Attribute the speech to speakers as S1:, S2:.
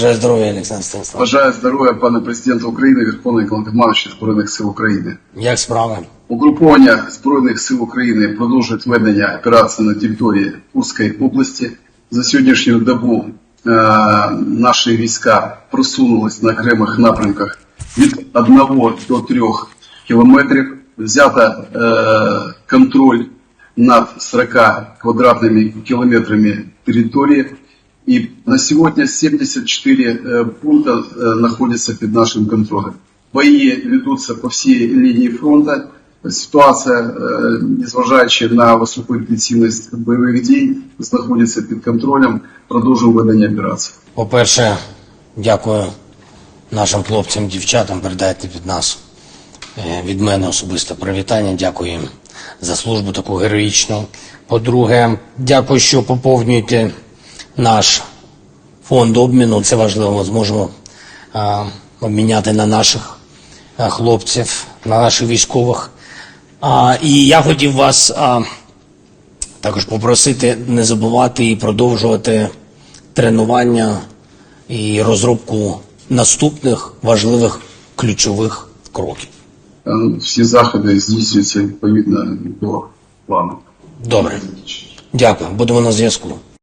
S1: Бажаю здоров'я, Олександр Станіславович.
S2: Бажаю здоров'я пане президента України, Верховний Головнокомандуючий Збройних сил України.
S1: Як справи?
S2: Угруповання Збройних сил України продовжують ведення операції на території Курської області. За сьогоднішню добу е, наші війська просунулись на окремих напрямках від 1 до 3 кілометрів. Взято е, контроль над 40 квадратными километрами территории. И на сегодня 74 э, пункта э, находятся под нашим контролем. Бои ведутся по всей линии фронта. Ситуація, е, незважаючи на високу інтенсивність бойових дій, знаходиться під контролем. Продовжуємо ведення операції.
S1: По-перше, дякую нашим хлопцям, дівчатам. Передайте від нас, е, від мене особисто привітання. Дякую їм за службу таку героїчну. По-друге, дякую, що поповнюєте наш фонд обміну. Це важливо. Ми зможемо а, обміняти на наших а, хлопців, на наших військових. А, і я хотів вас а, також попросити не забувати і продовжувати тренування і розробку наступних важливих ключових кроків.
S2: Всі заходи здійснюються відповідно до плану.
S1: Добре, дякую. Будемо на зв'язку.